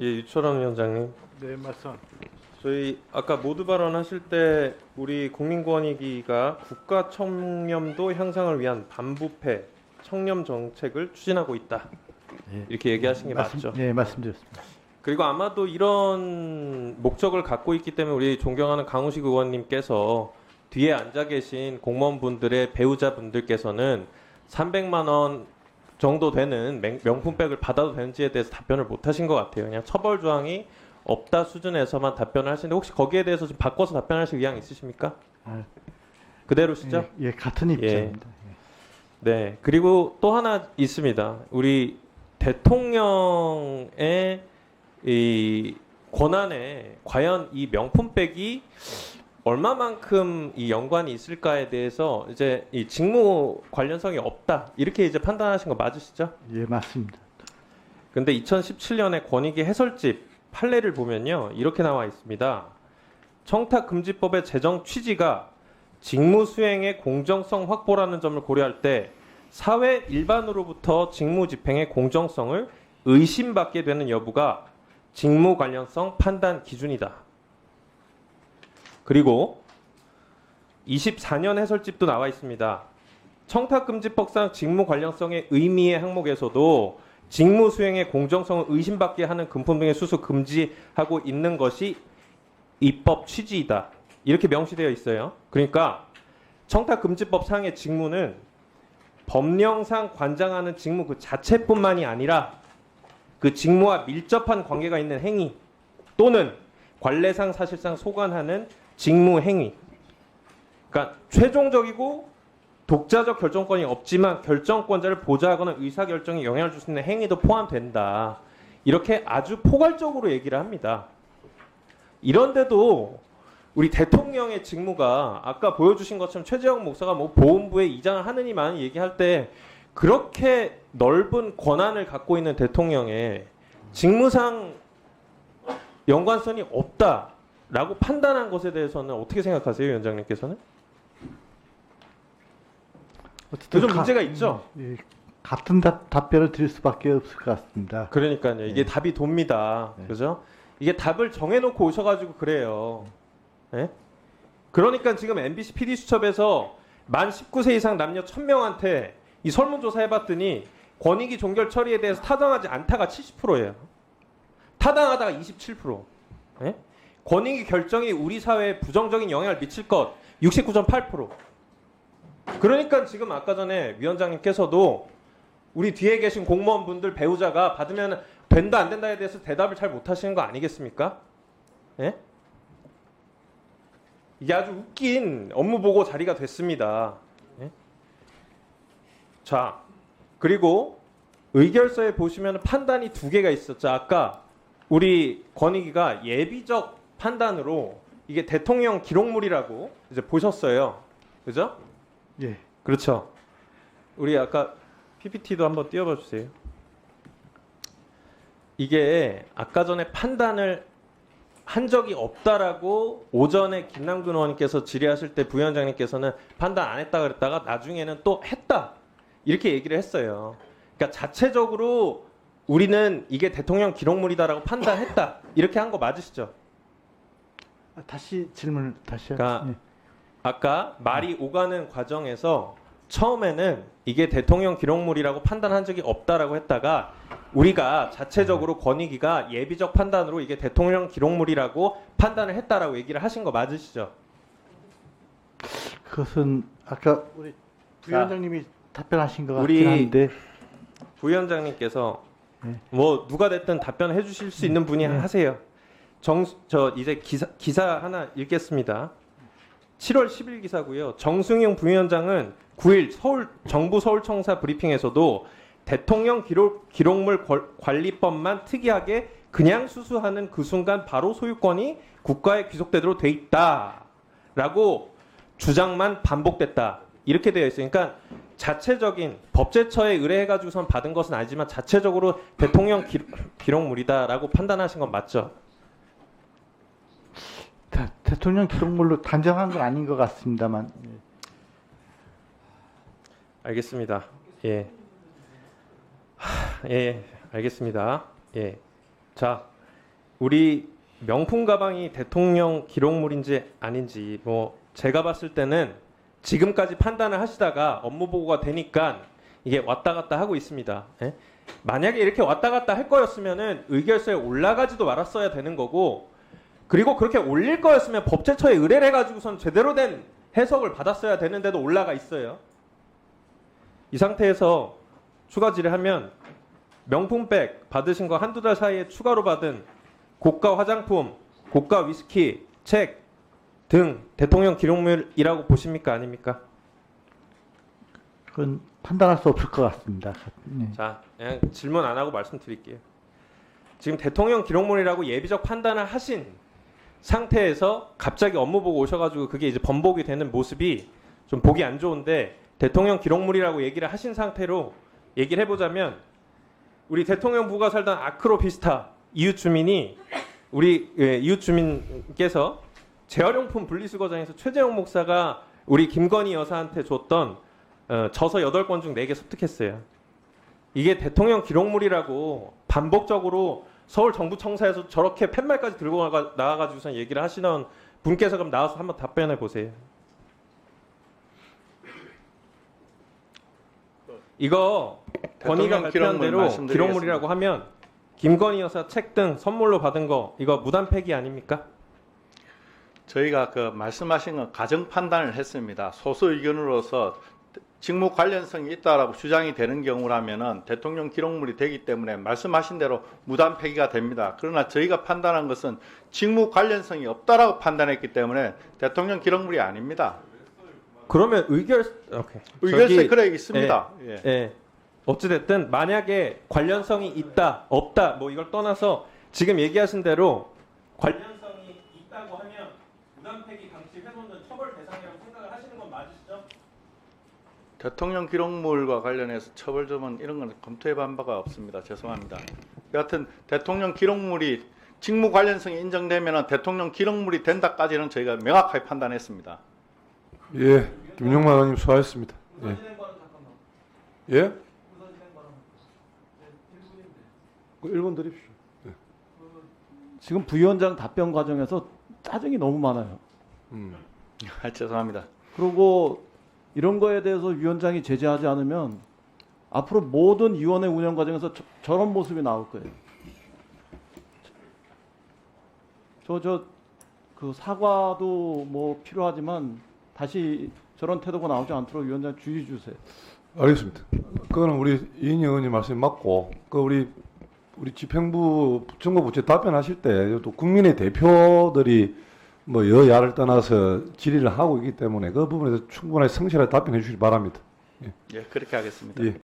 예, 유철원 위원장님. 네, 말씀. 저희 아까 모두 발언하실 때 우리 국민권익위가 국가 청렴도 향상을 위한 반부패 청렴 정책을 추진하고 있다. 예. 이렇게 얘기하신 게 말씀- 맞죠? 네, 말씀드렸습니다. 그리고 아마도 이런 목적을 갖고 있기 때문에 우리 존경하는 강우식 의원님께서 뒤에 앉아 계신 공무원분들의 배우자분들께서는 300만 원 정도 되는 명- 명품백을 받아도 되는지에 대해서 답변을 못 하신 것 같아요. 그냥 처벌 조항이 없다 수준에서만 답변을 하시는데 혹시 거기에 대해서 좀 바꿔서 답변하실 의향 있으십니까? 아, 그대로시죠? 예, 예, 같은 입장입니다. 네. 그리고 또 하나 있습니다. 우리 대통령의 이 권한에 과연 이 명품백이 얼마만큼 이 연관이 있을까에 대해서 이제 이 직무 관련성이 없다 이렇게 이제 판단하신 거 맞으시죠? 예, 예, 맞습니다. 근데 2017년에 권익위 해설집 판례를 보면요 이렇게 나와 있습니다. 청탁금지법의 제정 취지가 직무 수행의 공정성 확보라는 점을 고려할 때 사회 일반으로부터 직무 집행의 공정성을 의심받게 되는 여부가 직무 관련성 판단 기준이다. 그리고 24년 해설집도 나와 있습니다. 청탁금지법상 직무 관련성의 의미의 항목에서도 직무 수행의 공정성을 의심받게 하는 금품 등의 수수 금지하고 있는 것이 입법 취지이다. 이렇게 명시되어 있어요. 그러니까 청탁금지법 상의 직무는 법령상 관장하는 직무 그 자체뿐만이 아니라 그 직무와 밀접한 관계가 있는 행위 또는 관례상 사실상 소관하는 직무 행위. 그러니까 최종적이고 독자적 결정권이 없지만 결정권자를 보좌하거나 의사 결정에 영향을 줄 수 있는 행위도 포함된다. 이렇게 아주 포괄적으로 얘기를 합니다. 이런데도 우리 대통령의 직무가 아까 보여주신 것처럼 최재형 목사가 뭐 보훈부에 이장을 하느니만 얘기할 때 그렇게 넓은 권한을 갖고 있는 대통령의 직무상 연관성이 없다 라고 판단한 것에 대해서는 어떻게 생각하세요, 위원장님께서는? 어쨌든 좀 가- 문제가 있죠. 예, 같은 답, 답변을 드릴 수밖에 없을 것 같습니다. 그러니까요. 이게 네. 답이 돕니다. 네. 그죠? 이게 답을 정해놓고 오셔가지고 그래요. 예? 그러니까 지금 MBC PD 수첩에서 만 19세 이상 남녀 1000명한테 이 설문조사 해봤더니 권익위 종결 처리에 대해서 타당하지 않다가 70%예요. 타당하다가 27%. 예? 권익위 결정이 우리 사회에 부정적인 영향을 미칠 것 69.8%. 그러니까 지금 아까 전에 위원장님께서도 우리 뒤에 계신 공무원분들 배우자가 받으면 된다 안 된다에 대해서 대답을 잘 못하시는 거 아니겠습니까? 예? 이게 아주 웃긴 업무 보고 자리가 됐습니다. 예? 자 그리고 의결서에 보시면 판단이 두 개가 있었죠. 아까 우리 권익위가 예비적 판단으로 이게 대통령 기록물이라고 이제 보셨어요. 그죠? 예, 그렇죠. 우리 아까 PPT도 한번 띄워봐 주세요. 이게 아까 전에 판단을 한 적이 없다라고 오전에 김남근 의원님께서 질의하실 때 부위원장님께서는 판단 안 했다 그랬다가 나중에는 또 했다 이렇게 얘기를 했어요. 그러니까 자체적으로 우리는 이게 대통령 기록물이다라고 판단했다 이렇게 한 거 맞으시죠? 아, 다시 질문을 다시 그러니까 하겠습니다. 아까 말이 오가는 과정에서 처음에는 이게 대통령 기록물이라고 판단한 적이 없다라고 했다가 우리가 자체적으로 권익위가 예비적 판단으로 이게 대통령 기록물이라고 판단을 했다라고 얘기를 하신 거 맞으시죠? 그것은 아까 우리 부위원장님이 답변하신 것 우리- 같긴 한데 부위원장님께서 네. 뭐 누가 됐든 답변해 주실 수 있는 분이 네. 하세요. 정 저 이제 기사 기사 하나 읽겠습니다. 7월 10일 기사고요. 정승용 부위원장은 9일 서울 정부 서울청사 브리핑에서도 대통령 기록 기록물 권- 관리법만 특이하게 그냥 수수하는 그 순간 바로 소유권이 국가에 귀속되도록 돼 있다라고 주장만 반복됐다. 이렇게 되어 있어요. 그러니까 자체적인 법제처에 의뢰해가지고선 받은 것은 아니지만 자체적으로 대통령 기, 기록물이다라고 판단하신 건 맞죠? 대, 대통령 기록물로 단정한 건 아닌 것 같습니다만 예. 알겠습니다. 예. 하, 예, 알겠습니다. 예. 자, 우리 명품 가방이 대통령 기록물인지 아닌지 뭐 제가 봤을 때는 지금까지 판단을 하시다가 업무 보고가 되니까 이게 왔다 갔다 하고 있습니다. 예? 만약에 이렇게 왔다 갔다 할 거였으면은 의결서에 올라가지도 말았어야 되는 거고 그리고 그렇게 올릴 거였으면 법제처에 의뢰를 해가지고선 제대로 된 해석을 받았어야 되는데도 올라가 있어요. 이 상태에서 추가 질의하면 명품백 받으신 거 한두 달 사이에 추가로 받은 고가 화장품, 고가 위스키, 책 등 대통령 기록물이라고 보십니까 아닙니까? 그건 판단할 수 없을 것 같습니다. 네. 자, 그냥 질문 안 하고 말씀드릴게요. 지금 대통령 기록물이라고 예비적 판단을 하신 상태에서 갑자기 업무 보고 오셔가지고 그게 이제 번복이 되는 모습이 좀 보기 안 좋은데 대통령 기록물이라고 얘기를 하신 상태로 얘기를 해보자면 우리 대통령 부가 살던 아크로 비스타 이웃 주민이 우리 예, 이웃 주민께서 재활용품 분리수거장에서 최재형 목사가 우리 김건희 여사한테 줬던 어, 저서 8권 중 4개 습득했어요. 이게 대통령 기록물이라고 반복적으로 서울 정부 청사에서 저렇게 팻말까지 들고 나가, 나와가지고선 얘기를 하시는 분께서 그럼 나와서 한번 답변해 보세요. 이거 대통령 발표한 대로. 기록물이라고 하면 김건희 여사 책 등 선물로 받은 거 이거 무단 폐기 아닙니까? 저희가 그 말씀하신 건 가정 판단을 했습니다. 소수 의견으로서 직무 관련성이 있다라고 주장이 되는 경우라면은 대통령 기록물이 되기 때문에 말씀하신 대로 무단 폐기가 됩니다. 그러나 저희가 판단한 것은 직무 관련성이 없다라고 판단했기 때문에 대통령 기록물이 아닙니다. 그러면 의결 오케이. 의결서에 저기- 그래 있습니다. 예. 예. 어찌됐든 만약에 관련성이 있다, 없다, 뭐 이걸 떠나서 지금 얘기하신 대로 관련성이 있다고 하면 무단 폐기 당시 훼손은 처벌 대상이라고 생각을 하시는 건 맞으시죠? 대통령 기록물과 관련해서 처벌점은 이런 건 검토해 본 바가 없습니다. 죄송합니다. 여하튼 대통령 기록물이 직무 관련성이 인정되면 대통령 기록물이 된다까지는 저희가 명확하게 판단했습니다. 예, 김용만 의원님 수고하셨습니다. 예. 예? 부서지는 거는 그 1번 드립시오. 지금 부위원장 답변 과정에서 짜증이 너무 많아요. 음. 아, 죄송합니다. 그리고 이런 거에 대해서 위원장이 제재하지 않으면 앞으로 모든 위원회 운영 과정에서 저, 런 모습이 나올 거예요. 저 저 그 사과도 뭐 필요하지만 다시 저런 태도가 나오지 않도록 위원장 주의 주세요. 알겠습니다. 그거는 우리 이인영 의원님 말씀이 맞고, 그 우리 우리 집행부 정부 부처 답변하실 때 또 국민의 대표들이 뭐 여야를 떠나서 질의를 하고 있기 때문에 그 부분에서 충분히 성실하게 답변해 주시기 바랍니다. 예, 그렇게 하겠습니다. 예.